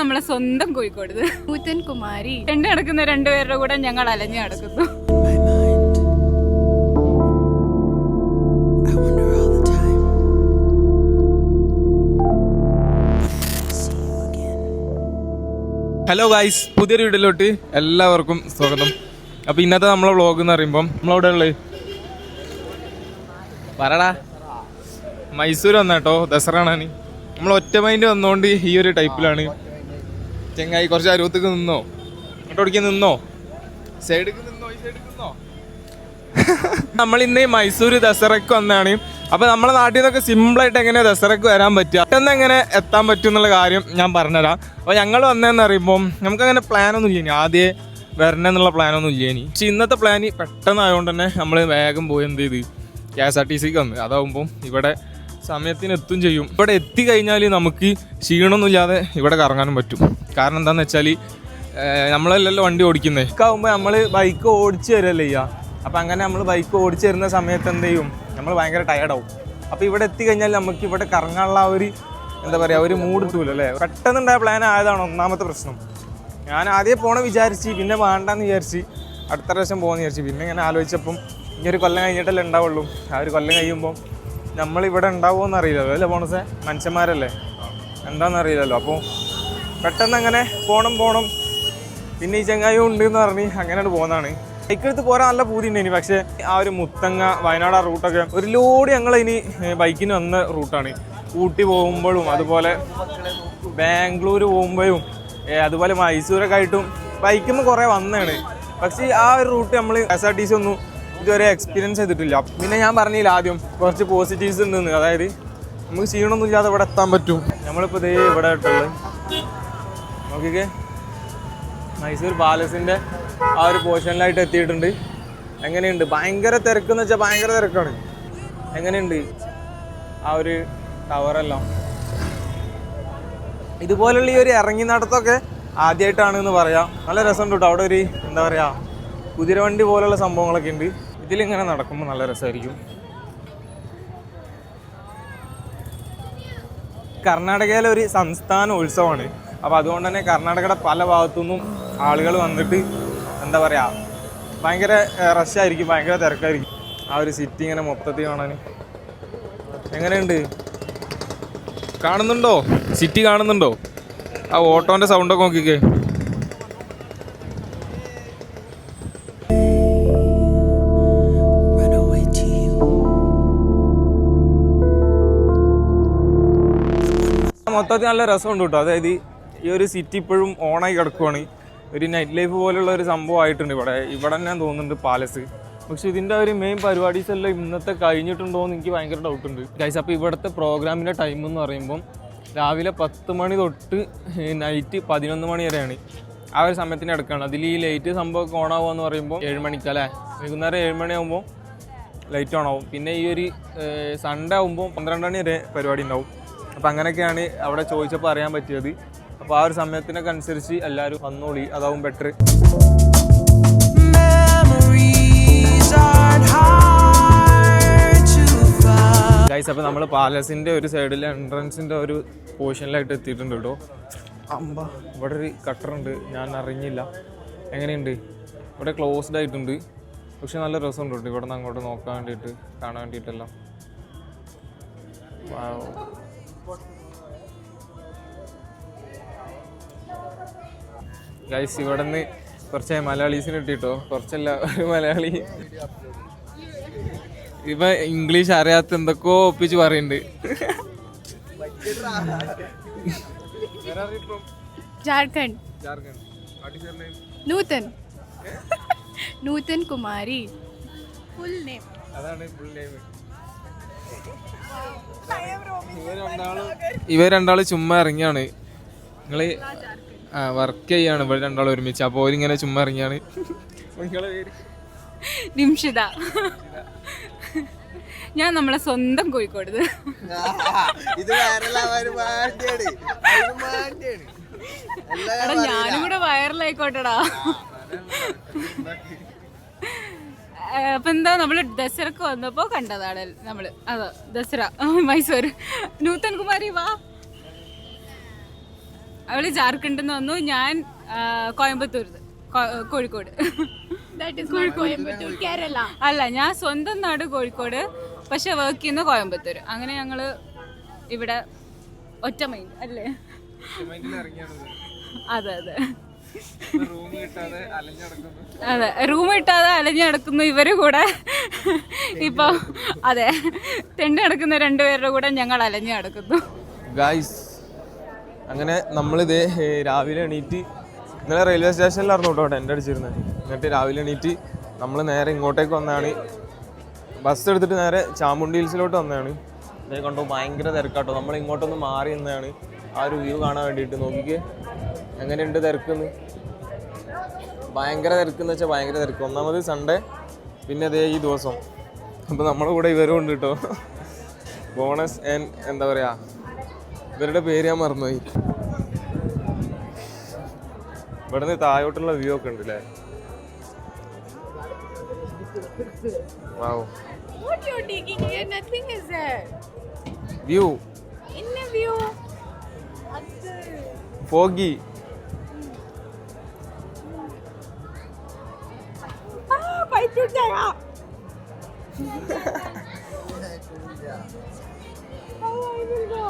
നമ്മളെ സ്വന്തം കോഴിക്കോട്. നൂതൻ കുമാരി രണ്ട് നടക്കുന്ന രണ്ടുപേരുടെ കൂടെ ഞങ്ങൾ അലഞ്ഞു again. ഹലോ ഗായ്സ് പുതിയൊരു വീട്ടിലോട്ട് എല്ലാവർക്കും സ്വാഗതം. അപ്പൊ ഇന്നത്തെ നമ്മളെ വ്ളോഗ് എന്ന് പറയുമ്പം നമ്മളവിടെ ഉള്ളത് പറടാ. മൈസൂർ വന്നാട്ടോ ദസറ കാണാൻ നമ്മൾ ഒറ്റ മൈൻഡ് വന്നുകൊണ്ട് ഈ ഒരു ടൈപ്പിലാണ് ചെങ്ങായി കുറച്ച് അരുവത്തേക്ക് നിന്നോ? ഓട്ടോടിക്കാൻ നിന്നോ? സൈഡിക്ക് നിന്നോ? ഈ സൈഡിൽ നിന്നോ? നമ്മൾ ഇന്ന് മൈസൂർ ദസറയ്ക്ക് വന്നതാണ് അപ്പൊ നമ്മളെ നാട്ടിൽ നിന്നൊക്കെ സിമ്പിൾ ആയിട്ട് എങ്ങനെ ദസറയ്ക്ക് വരാൻ പറ്റുക? പെട്ടെന്ന് എങ്ങനെ എത്താൻ പറ്റും എന്നുള്ള കാര്യം ഞാൻ പറഞ്ഞുതരാം. അപ്പൊ ഞങ്ങൾ വന്നതെന്ന് പറയുമ്പോൾ നമുക്ക് അങ്ങനെ പ്ലാനൊന്നും ഇല്ല ഇനി ആദ്യം വരണം എന്നുള്ള പ്ലാനൊന്നും ഇല്ല ഇനി പക്ഷെ ഇന്നത്തെ പ്ലാൻ പെട്ടെന്ന് ആയതുകൊണ്ട് തന്നെ നമ്മൾ വേഗം പോയി എന്ത് ചെയ്ത്? കെ എസ് ആർ ടി സിക്ക് വന്ന്. അതാവുമ്പോൾ ഇവിടെ സമയത്തിന് എത്തും ചെയ്യും. ഇവിടെ എത്തി കഴിഞ്ഞാൽ നമുക്ക് ക്ഷീണമൊന്നുമില്ലാതെ ഇവിടെ കറങ്ങാനും പറ്റും. കാരണം എന്താണെന്ന് വെച്ചാൽ നമ്മളല്ലല്ലോ വണ്ടി ഓടിക്കുന്നത് ഇക്കാവുമ്പോൾ നമ്മൾ ബൈക്ക് ഓടിച്ചു തരല്ലേ ചെയ്യുക അപ്പം അങ്ങനെ നമ്മൾ ബൈക്ക് ഓടിച്ചു തരുന്ന സമയത്ത് എന്ത് ചെയ്യും? നമ്മൾ ഭയങ്കര ടയർഡാവും അപ്പോൾ ഇവിടെ എത്തിക്കഴിഞ്ഞാൽ നമുക്ക് ഇവിടെ കറങ്ങാനുള്ള ഒരു എന്താ പറയുക ഒരു മൂഡ് കിട്ടൂല അല്ലേ? പെട്ടെന്നുണ്ടായ പ്ലാൻ ആയതാണ് ഒന്നാമത്തെ പ്രശ്നം. ഞാൻ ആദ്യം പോകണം വിചാരിച്ച് പിന്നെ വേണ്ടെന്ന് വിചാരിച്ച് അടുത്ത പ്രാവശ്യം പോകുന്ന വിചാരിച്ച്. പിന്നെ ഇങ്ങനെ ആലോചിച്ചപ്പം ഇനി ഒരു കൊല്ലം കഴിഞ്ഞിട്ടല്ലേ ഉണ്ടാവുള്ളൂ. ആ ഒരു കൊല്ലം കഴിയുമ്പോൾ നമ്മൾ ഇവിടെ ഉണ്ടാവുമോ അറിയില്ലല്ലോ അല്ലേ പോണസേ മനുഷ്യന്മാരല്ലേ? എന്താണെന്നറിയില്ലല്ലോ അപ്പോൾ പെട്ടെന്ന് അങ്ങനെ പോണം പോണം. പിന്നെ ഈ ചെങ്ങായും ഉണ്ട് എന്ന് പറഞ്ഞ് അങ്ങനെയാണ് പോകുന്നതാണ്. ബൈക്കെടുത്ത് പോരാൻ നല്ല പൂതി ഇനി. പക്ഷേ ആ ഒരു മുത്തങ്ങ വയനാട് ആ റൂട്ടൊക്കെ ഒരു ലോഡ് ഞങ്ങൾ ഇനി ബൈക്കിന് വന്ന റൂട്ടാണ്. ഊട്ടി പോകുമ്പോഴും അതുപോലെ ബാംഗ്ലൂർ പോകുമ്പോഴും അതുപോലെ മൈസൂരൊക്കെ ആയിട്ടും ബൈക്കിൽ കുറേ വന്നതാണ്. പക്ഷേ ആ ഒരു റൂട്ട് നമ്മൾ എസ് ആർ ടി സി ഒന്നും ഇതുവരെ എക്സ്പീരിയൻസ് ചെയ്തിട്ടില്ല. പിന്നെ ഞാൻ പറഞ്ഞില്ല ആദ്യം കുറച്ച് പോസിറ്റീവ്സ് ഉണ്ട് അതായത് നമുക്ക് ക്ഷീണമൊന്നും ഇല്ലാതെ ഇവിടെ എത്താൻ പറ്റും. നമ്മളിപ്പോൾ ഇതേ ഇവിടെ ഇട്ടുള്ളത് നോക്കിക്കേ. മൈസൂർ പാലസിന്റെ ആ ഒരു പോർഷനിലായിട്ട് എത്തിയിട്ടുണ്ട്. എങ്ങനെയുണ്ട്? ഭയങ്കര തിരക്ക് എന്ന് വെച്ചാൽ ഭയങ്കര തിരക്കാണ്. എങ്ങനെയുണ്ട്? ആ ഒരു ടവറെല്ലാം ഇതുപോലുള്ള ഈ ഒരു ഇറങ്ങി നടത്തൊക്കെ ആദ്യമായിട്ടാണ് എന്ന് പറയാം. നല്ല രസമുണ്ട് കേട്ടോ. അവിടെ ഒരു എന്താ പറയാ കുതിരവണ്ടി പോലുള്ള സംഭവങ്ങളൊക്കെ ഉണ്ട്. ഇതിലിങ്ങനെ നടക്കുമ്പോൾ നല്ല രസമായിരിക്കും. കർണാടകയിലെ ഒരു സംസ്ഥാന ഉത്സവമാണ്. അപ്പോൾ അതുകൊണ്ട് തന്നെ കർണാടകയുടെ പല ഭാഗത്തുനിന്നും ആളുകൾ വന്നിട്ട് എന്താ പറയുക ഭയങ്കര റഷായിരിക്കും ഭയങ്കര തിരക്കായിരിക്കും. ആ ഒരു സിറ്റി ഇങ്ങനെ മൊത്തത്തിൽ കാണാൻ എങ്ങനെയുണ്ട്? കാണുന്നുണ്ടോ? സിറ്റി കാണുന്നുണ്ടോ? ആ ഓട്ടോന്റെ സൗണ്ടൊക്കെ നോക്കിക്കേ. മൊത്തത്തിൽ നല്ല രസമുണ്ട് കേട്ടോ. അതായത് ഈ ഒരു സിറ്റി ഇപ്പോഴും ഓണായി കിടക്കുവാണ്. ഒരു നൈറ്റ് ലൈഫ് പോലുള്ള ഒരു സംഭവം ആയിട്ടുണ്ട് ഇവിടെ. ഇവിടെ തന്നെ തോന്നുന്നുണ്ട് പാലസ് പക്ഷെ ഇതിന്റെ ഒരു മെയിൻ പരിപാടീസ് എല്ലാം ഇന്നത്തെ കഴിഞ്ഞിട്ടുണ്ടോ എന്ന് എനിക്ക് ഭയങ്കര ഡൗട്ട് ഉണ്ട്. ഗൈസ് അപ്പോൾ ഇവിടുത്തെ പ്രോഗ്രാമിന്റെ ടൈം എന്ന് പറയുമ്പം രാവിലെ പത്ത് മണി തൊട്ട് നൈറ്റ് പതിനൊന്ന് മണി വരെയാണ്. ആ ഒരു സമയത്തിന് എടുക്കുകയാണ് അതിൽ ഈ ലൈറ്റ് സംഭവമൊക്കെ ഓണാവുക എന്ന് പറയുമ്പോൾ ഏഴ് മണിക്കല്ലേ വൈകുന്നേരം ഏഴ് മണിയാകുമ്പോൾ ലൈറ്റ് ഓണാവും പിന്നെ ഈ ഒരു സൺഡേ ആകുമ്പോൾ പന്ത്രണ്ട് മണി വരെ പരിപാടി ഉണ്ടാവും. അപ്പോൾ അങ്ങനെയൊക്കെയാണ് അവിടെ ചോദിച്ചപ്പോൾ അറിയാൻ പറ്റിയത്. അപ്പോൾ ആ ഒരു സമയത്തിനൊക്കെ അനുസരിച്ച് എല്ലാവരും വന്നോളി അതാവും ബെറ്റർ. ഗൈസ് അപ്പോൾ നമ്മൾ പാലസിന്റെ ഒരു സൈഡിൽ എൻട്രൻസിന്റെ ഒരു പോർഷനിലായിട്ട് എത്തിയിട്ടുണ്ട് കേട്ടോ അമ്പ. ഇവിടെ ഒരു കട്ടറുണ്ട് ഞാൻ അറിഞ്ഞില്ല. എങ്ങനെയുണ്ട്? ഇവിടെ ക്ലോസ്ഡ് ആയിട്ടുണ്ട്. പക്ഷെ നല്ല രസമുണ്ട് കേട്ടോ ഇവിടെ നിന്ന് അങ്ങോട്ട് നോക്കാൻ വേണ്ടിയിട്ട് കാണാൻ വേണ്ടിയിട്ടെല്ലാം. ഗൈസ് ഇവിടെ നിന്ന് കുറച്ച് മലയാളീസിന് കിട്ടിട്ടോ. കുറച്ചല്ല ഒരു മലയാളി. ഇവ ഇംഗ്ലീഷ് അറിയാത്ത എന്തൊക്കെയോ ഒപ്പിച്ച് പറയുന്നുണ്ട് ജാർഖണ്ഡ്. നൂതൻ. നൂതൻ കുമാരി. ഫുൾ നെയിം അതാണ് ഇവ രണ്ടാൾ ചുമ്മാ ഇറങ്ങിയാണ്. നിങ്ങൾ വർക്ക് ചെയ്യാണ്. ഇവിടെ രണ്ടാളും ഒരുമിച്ച്. അപ്പോൾ ഇങ്ങനെ ചുമ്മാ ഇറങ്ങിയാണ്. നിങ്ങളെ പേര്? നിംഷിത. ഞാൻ നമ്മളെ സ്വന്തം കോഴിക്കോട്. ഇത് എടാ ഞാനും കൂടെ വൈറലായിക്കോട്ടെടാ അപ്പൊ എന്താ നമ്മൾ ദസറക്ക് വന്നപ്പോ കണ്ടതാണ് നമ്മൾ. അതാ ദസറ മൈസൂർ. നൂതൻ കുമാരി വാ. അവൾ ജാർഖണ്ഡിൽ നിന്ന് വന്നു. ഞാൻ Coimbatore Kozhikode. That is not Coimbatore, അല്ല ഞാൻ സ്വന്തം നാട് കോഴിക്കോട് പക്ഷെ വർക്ക് ചെയ്യുന്ന കോയമ്പത്തൂർ അങ്ങനെ ഞങ്ങൾ ഇവിടെ ഒറ്റ മൈൻ അല്ലേ? അതെ അതെ. അതെ റൂം ഇട്ടാതെ അലഞ്ഞു നടക്കുന്നു ഇവർ കൂടെ. ഇപ്പൊ അതെ തെണ്ടി നടക്കുന്ന രണ്ടുപേരുടെ കൂടെ ഞങ്ങൾ അലഞ്ഞു നടക്കുന്നു. ഗായ്സ് അങ്ങനെ നമ്മളിത് രാവിലെ എണീറ്റ് ഇന്നലെ റെയിൽവേ സ്റ്റേഷനിലായിരുന്നു കേട്ടോ ടെന്റ് അടിച്ചിരുന്നത്. എന്നിട്ട് രാവിലെ എണീറ്റ് നമ്മൾ നേരെ ഇങ്ങോട്ടേക്ക് വന്നതാണ് ബസ് എടുത്തിട്ട് നേരെ ചാമുണ്ടി ഹിൽസിലോട്ട് വന്നതാണ്. ഇതേ കണ്ടോ ഭയങ്കര തിരക്കാട്ടോ. നമ്മൾ ഇങ്ങോട്ടൊന്ന് മാറി നിന്നതാണ്. ആ ഒരു വ്യൂ കാണാൻ വേണ്ടിയിട്ട് നോക്കിക്കേ. എങ്ങനെയുണ്ട് തിരക്കെന്ന്? ഭയങ്കര തിരക്കെന്ന് വെച്ചാൽ ഭയങ്കര തിരക്ക്. ഒന്നാമത് സൺഡേ പിന്നെ അതേ ഈ ദിവസം. അപ്പോൾ നമ്മുടെ കൂടെ ഇവരും ഉണ്ട് കേട്ടോ. ബോണസ് ആൻഡ് എന്താ പറയുക ഇവരുടെ പേര് ഞാൻ മറന്നുപോയി ഇവിടുന്ന് താഴോട്ടുള്ള വ്യൂ ഒക്കെ ഉണ്ട് അല്ലേ വാവ് What you're taking here? Nothing is there. View. In a view. Foggy. Ah, by Chudjaya. How I will go.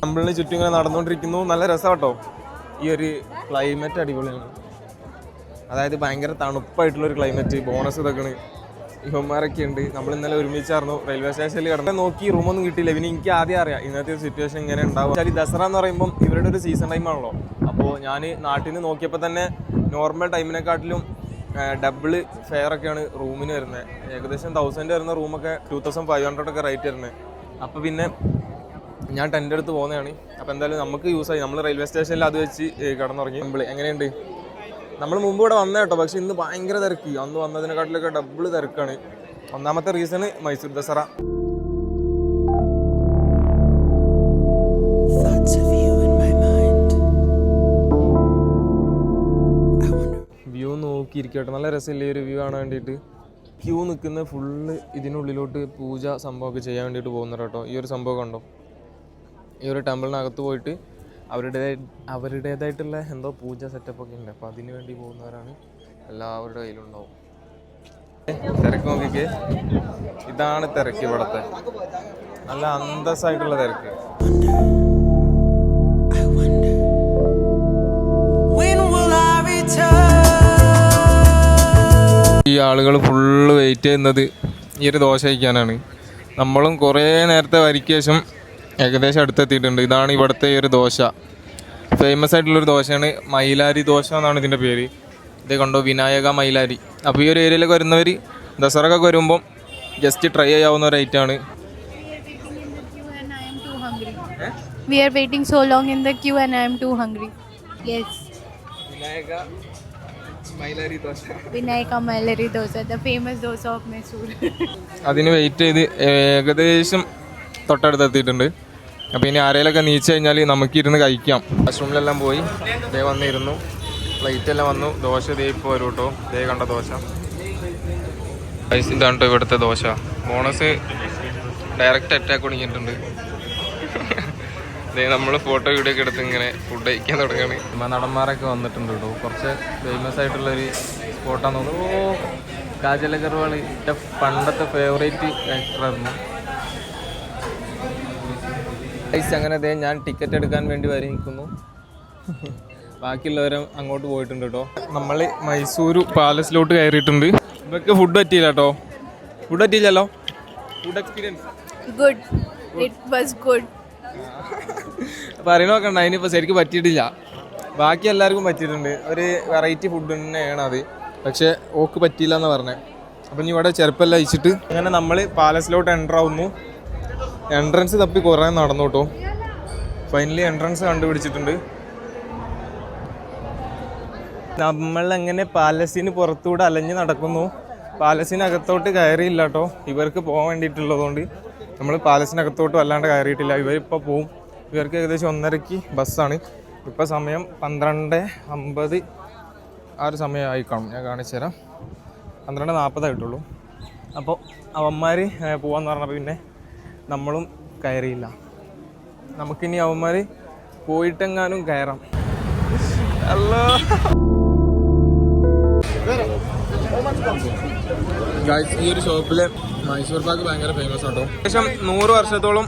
ടെമ്പിളിന് ചുറ്റും ഇങ്ങനെ നടന്നുകൊണ്ടിരിക്കുന്നു. നല്ല രസമാട്ടോ ഈ ഒരു ക്ലൈമറ്റ് അടിപൊളിയാണ്. അതായത് ഭയങ്കര തണുപ്പായിട്ടുള്ള ഒരു ക്ലൈമറ്റ് ബോണസ് ഇതൊക്കെയാണ്. ഇവന്മാരൊക്കെ ഉണ്ട്. നമ്മൾ ഇന്നലെ ഒരുമിച്ചായിരുന്നു റെയിൽവേ സ്റ്റേഷനിൽ കിടന്ന്. നോക്കി റൂമൊന്നും കിട്ടിയില്ല. പിന്നെ എനിക്ക് ആദ്യം അറിയാം ഇന്നത്തെ സിറ്റുവേഷൻ ഇങ്ങനെ ഉണ്ടാവും ഈ ദസറ എന്ന് പറയുമ്പോൾ ഇവരുടെ ഒരു സീസൺ ടൈം ആണല്ലോ. അപ്പോൾ ഞാൻ നാട്ടിൽ നിന്ന് നോക്കിയപ്പോൾ തന്നെ നോർമൽ ടൈമിനെക്കാട്ടിലും ഡബിൾ ഫെയർ ഒക്കെയാണ് റൂമിന് വരുന്നത് ഏകദേശം തൗസൻഡ് വരുന്ന റൂമൊക്കെ ടു തൗസൻഡ് ഫൈവ് ഹൺഡ്രഡ് ഒക്കെ റേറ്റ് വരുന്നത് അപ്പോൾ പിന്നെ ഞാൻ ടെന്റ് എടുത്ത് പോകുന്നതാണ് അപ്പോൾ എന്തായാലും നമുക്ക് യൂസ് ആയി. നമ്മൾ റെയിൽവേ സ്റ്റേഷനിൽ അത് വെച്ച് കിടന്നുറങ്ങി. നമ്മൾ എങ്ങനെയുണ്ട്? നമ്മൾ മുമ്പ് ഇവിടെ വന്ന കേട്ടോ. പക്ഷെ ഇന്ന് ഭയങ്കര തിരക്ക്. അന്ന് വന്നതിനെക്കാട്ടിലൊക്കെ ഡബിൾ തിരക്കാണ്. ഒന്നാമത്തെ റീസണ് മൈസൂർ ദസറ. നോക്കിയിരിക്കട്ടെ നല്ല രസമില്ല ഈ ഒരു വ്യൂ കാണാൻ വേണ്ടിയിട്ട്? ക്യൂ നിൽക്കുന്ന ഫുള്ള് ഇതിനുള്ളിലോട്ട് പൂജ സംഭവമൊക്കെ ചെയ്യാൻ വേണ്ടിയിട്ട് പോകുന്നത് കേട്ടോ. ഈ ഒരു സംഭവം കണ്ടോ? ഈ ഒരു ടെമ്പിളിനകത്ത് പോയിട്ട് അവരുടെ അവരുടേതായിട്ടുള്ള എന്തോ പൂജ സെറ്റപ്പ് ഒക്കെ ഉണ്ട്. അപ്പോൾ അതിന് വേണ്ടി പോകുന്നവരാണ് എല്ലാവരുടെ കയ്യിലുണ്ടാവും. തിരക്ക് നോക്കിക്കേ. ഇതാണ് തിരക്ക് ഇവിടുത്തെ. നല്ല അന്തസ്സായിട്ടുള്ള തിരക്ക്. I wonder. When will I return? ഈ ആളുകൾ ഫുള്ള് വെയിറ്റ് ചെയ്യുന്നത് ഈ ഒരു ദോശ കഴിക്കാനാണ്. നമ്മളും കുറേ നേരത്തെ വരിക്ക് ശേഷം ഏകദേശം അടുത്തെത്തിയിട്ടുണ്ട്. ഇതാണ് ഇവിടുത്തെ ഈ ഒരു ദോശ. ഫേമസ് ആയിട്ടുള്ളൊരു ദോശയാണ് മൈലാരി ദോശ എന്നാണ് ഇതിന്റെ പേര്. ഇത് കണ്ടോ? വിനായക മൈലാരി. അപ്പോൾ ഈ ഒരു ഏരിയയിലൊക്കെ വരുന്നവർ ദസറൊക്കെ വരുമ്പം ജസ്റ്റ് ട്രൈ ചെയ്യാവുന്ന ഒരു ഐറ്റമാണ് are are so so in the queue and I I too too yes Yes. Vinayaka Mylari dosa. Vinayaka Mylari dosa the famous dosa of Mysore. അതിന് വെയിറ്റ് ചെയ്ത് ഏകദേശം തൊട്ടടുത്ത് എത്തിയിട്ടുണ്ട്. അപ്പോൾ ഇനി ആരെയിലൊക്കെ നീച്ച് കഴിഞ്ഞാൽ നമുക്ക് ഇരുന്ന് കഴിക്കാം. വാഷ്റൂമിലെല്ലാം പോയി ദേ വന്നിരുന്നു. പ്ലേറ്റ് എല്ലാം വന്നു. ദോശ ദേ ഇപ്പോൾ വരും കേട്ടോ ദേ കണ്ട ദോശ. ഇതാണ് കേട്ടോ ഇവിടുത്തെ ദോശ. ബോണസ് ഡയറക്റ്റ് അറ്റാക്ക് തുടങ്ങിയിട്ടുണ്ട് ദേ നമ്മൾ ഫോട്ടോ വീഡിയോ ഒക്കെ എടുത്ത് ഇങ്ങനെ ഫുഡ് കഴിക്കാൻ തുടങ്ങുകയാണ് സിനിമ നടന്മാരൊക്കെ വന്നിട്ടുണ്ട് കേട്ടോ. കുറച്ച് ഫേമസ് ആയിട്ടുള്ള ആയിട്ടുള്ളൊരു സ്പോട്ടാന്ന് തോന്നുന്നു. ഓ കാജൽ അഗർവാൾ എന്റെ പണ്ടത്തെ ഫേവറേറ്റ് ആക്ടറായിരുന്നു ഐസ് അങ്ങനെ ദേ ഞാൻ ടിക്കറ്റ് എടുക്കാൻ വേണ്ടി വരെ നിൽക്കുന്നു ബാക്കിയുള്ളവരും അങ്ങോട്ട് പോയിട്ടുണ്ട് കേട്ടോ. നമ്മൾ മൈസൂർ പാലസിലോട്ട് കയറിയിട്ടുണ്ട്. ഇവർക്ക് ഫുഡ് പറ്റിയില്ല കേട്ടോ. ഫുഡ് പറ്റിയില്ലല്ലോ? Food experience good it was good. പറയുന്ന നോക്കണ്ട അതിനിപ്പോൾ ശരിക്കും പറ്റിയിട്ടില്ല. ബാക്കി എല്ലാവർക്കും പറ്റിയിട്ടുണ്ട്. ഒരു വെറൈറ്റി ഫുഡ് തന്നെയാണ് അത്. പക്ഷേ ഓക്ക് പറ്റിയില്ല എന്ന് പറഞ്ഞത് അപ്പം ഇനി ഇവിടെ ചെറുപ്പെല്ലാം അയച്ചിട്ട് അങ്ങനെ നമ്മൾ പാലസിലോട്ട് എന്റർ ആവുന്നു. എൻട്രൻസ് തപ്പി കുറേ നടന്നു കേട്ടോ. ഫൈനലി എൻട്രൻസ് കണ്ടുപിടിച്ചിട്ടുണ്ട്. നമ്മൾ അങ്ങനെ പാലസിന് പുറത്തൂടെ അലഞ്ഞ് നടക്കുന്നു? പാലസിനകത്തോട്ട് കയറിയില്ല കേട്ടോ. ഇവർക്ക് പോകാൻ വേണ്ടിയിട്ടുള്ളതുകൊണ്ട്. നമ്മൾ പാലസിനകത്തോട്ട് വല്ലാണ്ട് കയറിയിട്ടില്ല. ഇവരിപ്പോൾ പോവും. ഇവർക്ക് ഏകദേശം ഒന്നരയ്ക്ക് ബസ്സാണ്. ഇപ്പോൾ സമയം പന്ത്രണ്ട് അമ്പത് ആ ഒരു സമയമായി കാണും ഞാൻ കാണിച്ചു തരാം. പന്ത്രണ്ട് നാൽപ്പതായിട്ടുള്ളൂ അപ്പോൾ അവന്മാർ പോകാമെന്ന് പറഞ്ഞപ്പോൾ പിന്നെ നമ്മളും കയറിയില്ല. നമുക്കിനി അവന്മാർ പോയിട്ടെങ്ങാനും കയറാം. അല്ലോ ഗായ്സ് ഈ ഒരു ഷോപ്പിലെ മൈസൂർ പാക്ക് ഭയങ്കര ഫേമസ് ആട്ടോ. ഏകദേശം നൂറ് വർഷത്തോളം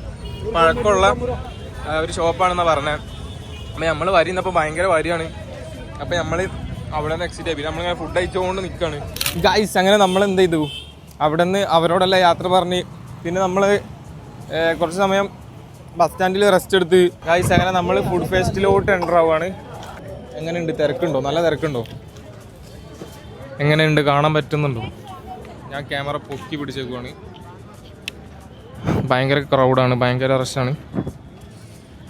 പഴക്കമുള്ള ഒരു ഷോപ്പാണെന്നാണ് പറഞ്ഞത് അപ്പം നമ്മൾ വരിന്നപ്പോൾ ഭയങ്കര വരിയാണ്. അപ്പം നമ്മൾ അവിടെ നിന്ന് എക്സിറ്റ് ആയി. നമ്മളിങ്ങനെ ഫുഡ് അയച്ചുകൊണ്ട് നിൽക്കുകയാണ് ഗൈസ് അങ്ങനെ നമ്മൾ എന്ത് ചെയ്തു? അവിടെ നിന്ന് അവരോടെല്ലാം യാത്ര പറഞ്ഞ് പിന്നെ നമ്മൾ കുറച്ച് സമയം ബസ് സ്റ്റാൻഡിൽ റെസ്റ്റ് എടുത്ത് ഗൈസ് അങ്ങനെ നമ്മൾ ഫുഡ് ഫെസ്റ്റിലോട്ട് എന്റർ ആവുകയാണ് എങ്ങനെയുണ്ട്? തിരക്കുണ്ടോ? നല്ല തിരക്കുണ്ടോ? എങ്ങനെയുണ്ട്? കാണാൻ പറ്റുന്നുണ്ടോ? ഞാൻ ക്യാമറ പൊക്കി പിടിച്ചേക്കുവാണ്. ഭയങ്കര ക്രൗഡാണ് ഭയങ്കര റഷാണ്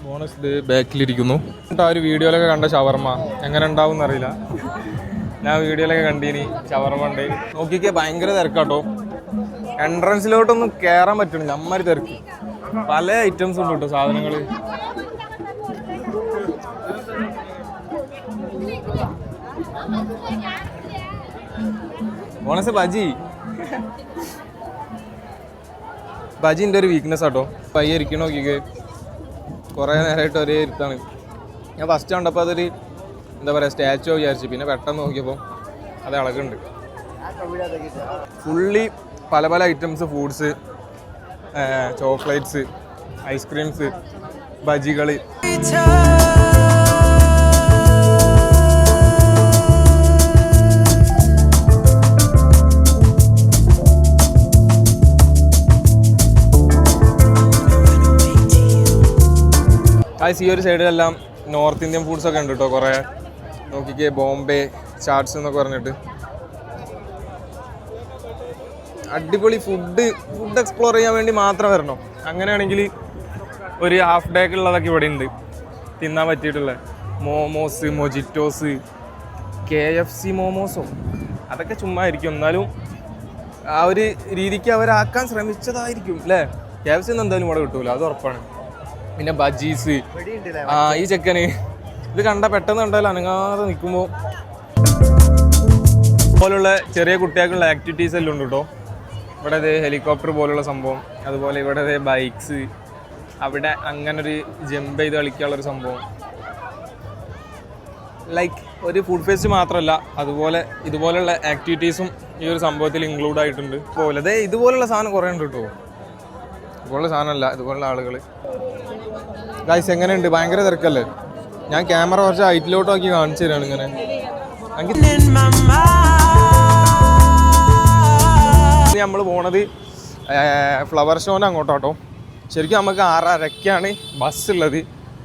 ബോണസ് ഇത് ബാക്കിലിരിക്കുന്നു. എന്നിട്ട് ആ ഒരു വീഡിയോയിലൊക്കെ കണ്ട ഷവർമ്മ എങ്ങനെ ഉണ്ടാവും എന്നറിയില്ല ഞാൻ വീഡിയോയിലൊക്കെ കണ്ടീനി ഷവർമ്മ ഉണ്ട്. നോക്കിക്കേ ഭയങ്കര തിരക്കാട്ടോ. എൻട്രൻസിലോട്ടൊന്നും കയറാൻ പറ്റണില്ല അമ്മാരി തിരക്ക്. പല ഐറ്റംസ് ഉണ്ട് കേട്ടോ സാധനങ്ങൾ ബോണസ് ബജി. ബജിന്റെ ഒരു വീക്ക്നെസ് ആട്ടോ. പയ്യ ഇരിക്കണോ നോക്കിക്ക്. കുറേ നേരമായിട്ട് ഒരേ ഇരുത്താണ്. ഞാൻ ഫസ്റ്റ് കണ്ടപ്പോൾ അതൊരു എന്താ പറയുക സ്റ്റാച്ചു വിചാരിച്ചു. പിന്നെ പെട്ടെന്ന് നോക്കിയപ്പോൾ അത് ഇളകുണ്ട് ഫുള്ളി പല പല items foods chocolates ice creams ബജികൾ guys ഈ ഒരു സൈഡിലെല്ലാം നോർത്ത് ഇന്ത്യൻ ഫുഡ്സ് ഒക്കെ ഉണ്ട് കേട്ടോ കുറേ. നോക്കിക്കേ ബോംബെ ചാട്സ് എന്നൊക്കെ പറഞ്ഞിട്ട്. അടിപൊളി ഫുഡ് ഫുഡ് എക്സ്പ്ലോർ ചെയ്യാൻ വേണ്ടി മാത്രം വരണം? അങ്ങനെയാണെങ്കിൽ ഒരു ഹാഫ് ഡേക്കുള്ളതൊക്കെ ഇവിടെ ഉണ്ട് തിന്നാൻ പറ്റിയിട്ടുള്ള. Momos mojitos K F C മോമോസോ അതൊക്കെ ചുമ്മാ ആയിരിക്കും എന്നാലും ആ ഒരു രീതിക്ക് അവരാക്കാൻ ശ്രമിച്ചതായിരിക്കും അല്ലേ കെ എഫ് സി ഒന്നും എന്തായാലും ഇവിടെ കിട്ടൂല അത് ഉറപ്പാണ്. പിന്നെ ബജീസ്. ആ ഈ ചെക്കന്. ഇത് കണ്ട പെട്ടെന്ന് കണ്ടാലും അനങ്ങാതെ നിൽക്കുമ്പോൾ പോലുള്ള ചെറിയ കുട്ടികൾക്കുള്ള ആക്ടിവിറ്റീസ് എല്ലാം ഉണ്ട് കേട്ടോ. ഇവിടെ ഇത് ഹെലികോപ്റ്റർ പോലുള്ള സംഭവം. അതുപോലെ ഇവിടെ ഇത് ബൈക്സ് അവിടെ അങ്ങനൊരു ജമ്പ് ചെയ്ത് കളിക്കാനുള്ളൊരു സംഭവം. ലൈക്ക് ഒരു ഫുഡ് ഫെസ്റ്റ് മാത്രമല്ല അതുപോലെ ഇതുപോലുള്ള ആക്ടിവിറ്റീസും ഈ ഒരു സംഭവത്തിൽ ഇൻക്ലൂഡ് ആയിട്ടുണ്ട്. പോലെ അതെ ഇതുപോലുള്ള സാധനം കുറേ ഉണ്ട് കേട്ടോ. ഇതുപോലുള്ള സാധനമല്ല ഇതുപോലുള്ള ആളുകൾ ഗൈസ് എങ്ങനെയുണ്ട്? ഭയങ്കര തിരക്കല്ലേ? ഞാൻ ക്യാമറ കുറച്ച് ഹൈറ്റിലോട്ട് നോക്കി കാണിച്ചു തരാണ് ഇങ്ങനെ. നമ്മൾ പോണത് ഫ്ലവർ ഷോന് അങ്ങോട്ടോട്ടോ. ശരിക്കും നമുക്ക് ആറരക്കാണ് ബസ് ഉള്ളത്.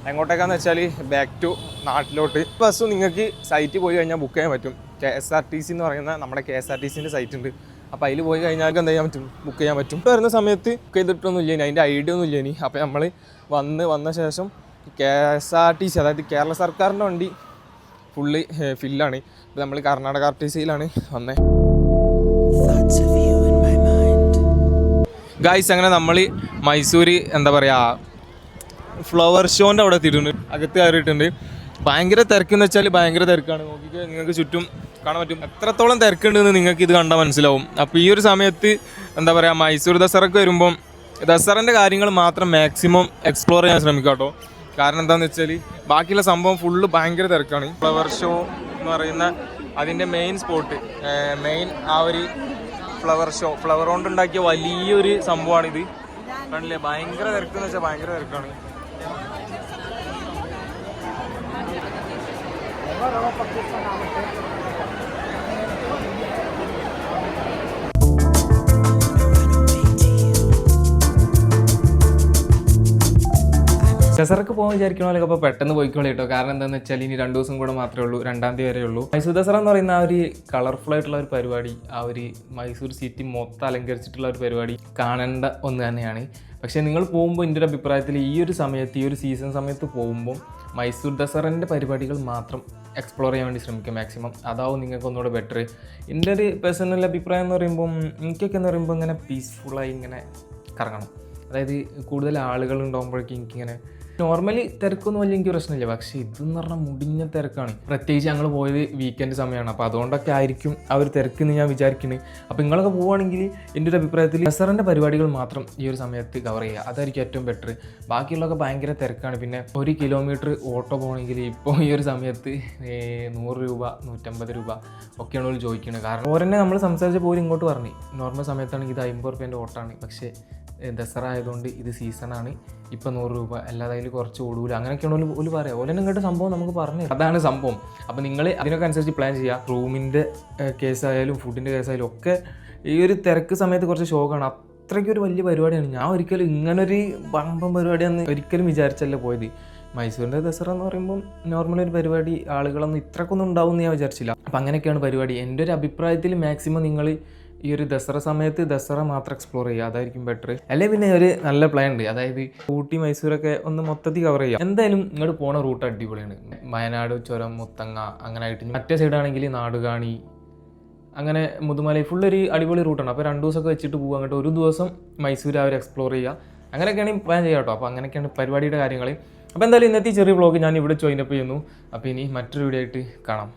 എങ്ങോട്ടേക്കാന്ന് വെച്ചാൽ ബാക്ക് ടു നാട്ടിലോട്ട്. ബസ് നിങ്ങൾക്ക് സൈറ്റിൽ പോയി കഴിഞ്ഞാൽ ബുക്ക് ചെയ്യാൻ പറ്റും. K S R T C എന്ന് പറയുന്ന നമ്മുടെ കെ എസ് ആർ ടി സിന്റെ സൈറ്റ് ഉണ്ട്. അപ്പോൾ അതിൽ പോയി കഴിഞ്ഞാൽ എന്ത് ചെയ്യാൻ പറ്റും? ബുക്ക് ചെയ്യാൻ പറ്റും. വരുന്ന സമയത്ത് ബുക്ക് ചെയ്തിട്ടൊന്നും ഇല്ല ഇനി. അതിന്റെ ഐഡിയ ഒന്നും ഇല്ല ഇനി. അപ്പോൾ നമ്മൾ വന്ന് വന്ന ശേഷം K S R T C അതായത് കേരള സർക്കാരിന്റെ വണ്ടി ഫുള്ള് ഫില്ലാണ് ഇപ്പോൾ നമ്മൾ കർണാടക ആർ ടി സിയിലാണ് mind. ഗായ്സ് അങ്ങനെ നമ്മൾ മൈസൂർ എന്താ പറയുക ഫ്ലവർ ഷോന്റെ അവിടെ എത്തിയിട്ടുണ്ട്. അകത്ത് കയറിയിട്ടുണ്ട്. ഭയങ്കര തിരക്കെന്ന് വെച്ചാൽ ഭയങ്കര തിരക്കാണ്. നോക്കിയിട്ട് നിങ്ങൾക്ക് ചുറ്റും കാണാൻ പറ്റും. എത്രത്തോളം തിരക്കുണ്ടെന്ന് നിങ്ങൾക്ക് ഇത് കണ്ടാൽ മനസ്സിലാവും. അപ്പോൾ ഈ ഒരു സമയത്ത് എന്താ പറയുക മൈസൂർ ദസറക്ക് വരുമ്പം ദസറിന്റെ കാര്യങ്ങൾ മാത്രം മാക്സിമം എക്സ്പ്ലോർ ചെയ്യാൻ ശ്രമിക്കാം കേട്ടോ. കാരണം എന്താണെന്ന് വെച്ചാൽ ബാക്കിയുള്ള സംഭവം ഫുള്ള് ഭയങ്കര തിരക്കാണ്. ഫ്ലവർ ഷോ എന്ന് പറയുന്ന അതിന്റെ മെയിൻ സ്പോട്ട് മെയിൻ ആ ഒരു ഫ്ലവർ ഷോ ഫ്ലവർ കൊണ്ട് ഉണ്ടാക്കിയ വലിയൊരു സംഭവമാണിത്. കണ്ടില്ലേ? ഭയങ്കര തിരക്കെന്ന് വെച്ചാൽ ഭയങ്കര തിരക്കാണ്. ദസറക്ക് പോകാൻ വിചാരിക്കണമല്ലോ അപ്പോൾ പെട്ടെന്ന് പോയിക്കോളി കേട്ടോ. കാരണം എന്താണെന്ന് വെച്ചാൽ ഇനി രണ്ട് ദിവസം കൂടെ മാത്രമേ ഉള്ളൂ രണ്ടാം തീയതി വരെ ഉള്ളൂ. മൈസൂർ ദസറ എന്ന് പറയുന്ന ആ ഒരു കളർഫുൾ ആയിട്ടുള്ള ഒരു പരിപാടി ആ ഒരു മൈസൂർ സിറ്റി മൊത്തം അലങ്കരിച്ചിട്ടുള്ള ഒരു പരിപാടി കാണേണ്ട ഒന്ന് തന്നെയാണ്. പക്ഷേ നിങ്ങൾ പോകുമ്പോൾ എന്റെ ഒരു അഭിപ്രായത്തിൽ ഈ ഒരു സമയത്ത് ഈ ഒരു സീസൺ സമയത്ത് പോകുമ്പോൾ മൈസൂർ ദസറിന്റെ പരിപാടികൾ മാത്രം എക്സ്പ്ലോർ ചെയ്യാൻ വേണ്ടി ശ്രമിക്കുക മാക്സിമം അതാവും നിങ്ങൾക്ക് ഒന്നുകൂടെ ബെറ്റർ എന്റെ ഒരു പേഴ്സണൽ അഭിപ്രായം എന്ന് പറയുമ്പം എനിക്കൊക്കെ എന്ന് പറയുമ്പോൾ ഇങ്ങനെ പീസ്ഫുള്ളായി ഇങ്ങനെ കറങ്ങണം. അതായത് കൂടുതൽ ആളുകൾ ഉണ്ടാകുമ്പോഴേക്കും എനിക്കിങ്ങനെ നോർമലി തിരക്കൊന്നും വലിയ എനിക്ക് പ്രശ്നമില്ല. പക്ഷേ ഇതെന്ന് പറഞ്ഞാൽ മുടിഞ്ഞ തിരക്കാണ്. പ്രത്യേകിച്ച് ഞങ്ങൾ പോയത് വീക്കെൻഡ് സമയമാണ് അപ്പോൾ അതുകൊണ്ടൊക്കെ ആയിരിക്കും ആ ഒരു തിരക്ക് എന്ന് ഞാൻ വിചാരിക്കുന്നത് അപ്പോൾ നിങ്ങളൊക്കെ പോവുകയാണെങ്കിൽ എന്റെ ഒരു അഭിപ്രായത്തിൽ ബസറിന്റെ പരിപാടികൾ മാത്രം ഈ ഒരു സമയത്ത് കവർ ചെയ്യുക. അതായിരിക്കും ഏറ്റവും ബെറ്റർ ബാക്കിയുള്ളതൊക്കെ ഭയങ്കര തിരക്കാണ്. പിന്നെ ഒരു കിലോമീറ്റർ ഓട്ടോ പോകണമെങ്കിൽ ഇപ്പോൾ ഈ ഒരു സമയത്ത് നൂറ് രൂപ നൂറ്റമ്പത് രൂപ ഒക്കെയാണ് അവർ ചോദിക്കുന്നത് കാരണം ഓരോന്നെ നമ്മൾ സംസാരിച്ച പോലും ഇങ്ങോട്ട് പറഞ്ഞു. നോർമൽ സമയത്താണെങ്കിൽ ഇത് അമ്പത് റുപ്യേന്റെ ആണ് പക്ഷേ ദസറ ആയതുകൊണ്ട് ഇത് സീസണാണ് ഇപ്പം നൂറ് രൂപ അല്ലാതെ അതിൽ കുറച്ച് ഓടൂല. അങ്ങനെയൊക്കെയാണ് ഒരു ഒരു പറയാം. ഓലനും ഇങ്ങോട്ട് സംഭവം നമുക്ക് പറഞ്ഞു അതാണ് സംഭവം. അപ്പോൾ നിങ്ങൾ അതിനൊക്കെ അനുസരിച്ച് പ്ലാൻ ചെയ്യുക റൂമിന്റെ കേസായാലും ഫുഡിന്റെ കേസായാലും ഒക്കെ ഈ ഒരു തിരക്ക് സമയത്ത് കുറച്ച് ഷോക്കാണ് അത്രയ്ക്ക് ഒരു വലിയ പരിപാടിയാണ്. ഞാൻ ഒരിക്കലും ഇങ്ങനൊരു ബമ്പം പരിപാടിയാണെന്ന് ഒരിക്കലും വിചാരിച്ചല്ല പോയത്. മൈസൂരിന്റെ ദസറ എന്ന് പറയുമ്പോൾ നോർമൽ ഒരു പരിപാടി ആളുകളൊന്നും ഇത്രക്കൊന്നും ഉണ്ടാവും എന്ന് ഞാൻ വിചാരിച്ചില്ല. അപ്പം അങ്ങനെയൊക്കെയാണ് പരിപാടി. എന്റെ ഒരു അഭിപ്രായത്തിൽ മാക്സിമം നിങ്ങൾ ഈ ഒരു ദസറ സമയത്ത് ദസറ മാത്രം എക്സ്പ്ലോർ ചെയ്യുക. അതായിരിക്കും ബെറ്റർ അല്ലെങ്കിൽ പിന്നെ ഒരു നല്ല പ്ലാൻ ഉണ്ട്. അതായത് ഊട്ടി മൈസൂരൊക്കെ ഒന്ന് മൊത്തത്തിൽ കവർ ചെയ്യുക. എന്തായാലും ഇങ്ങോട്ട് പോണ റൂട്ട് അടിപൊളിയാണ്. വയനാട് ചുരം മുത്തങ്ങ അങ്ങനെ ആയിട്ട് മറ്റേ സൈഡാണെങ്കിൽ നാടുകാണി അങ്ങനെ മുതുമല ഫുൾ ഒരു അടിപൊളി റൂട്ടാണ് അപ്പോൾ രണ്ട് ദിവസമൊക്കെ വെച്ചിട്ട് പോകുക അങ്ങോട്ട് ഒരു ദിവസം മൈസൂർ അവർ എക്സ്പ്ലോർ ചെയ്യുക. അങ്ങനെയൊക്കെയാണ് പ്ലാൻ ചെയ്യുക കേട്ടോ അപ്പോൾ അങ്ങനെയൊക്കെയാണ് പരിപാടിയുടെ കാര്യങ്ങൾ അപ്പോൾ എന്തായാലും ഇന്നത്തെ ചെറിയ വ്ളോഗ് ഞാൻ ഇവിടെ ജോയിൻ അപ്പ് ചെയ്യുന്നു. അപ്പോൾ ഇനി മറ്റൊരു വീഡിയോ ആയിട്ട് കാണാം.